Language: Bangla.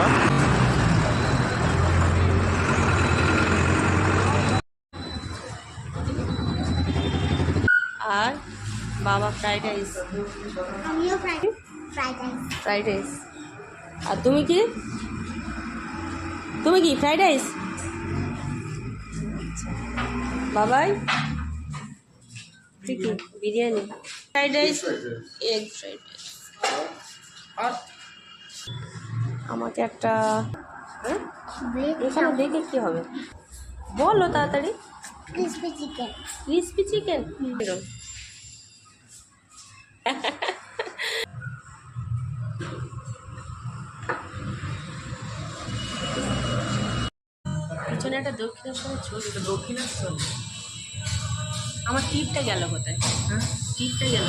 না আর বাবা ফ্রাইড রাইস আমিও রাইস ফ্রাইড রাইস আর তুমি কি? তুমি কি ফ্রাইড রাইস বাবাই? Biryani fried rice egg fried rice আমাকে একটা হ্যাঁ? এখানে দেখে কি হবে? বলো তাড়াতাড়ি। ক্রিসপি চিকেন ক্রিসপি চিকেন পিছনে একটা দক্ষিণেশ্বরের ছবি দক্ষিণেশ্বর আমার টিপটা গেল কোথায়? হ্যাঁ? টিপটা গেল?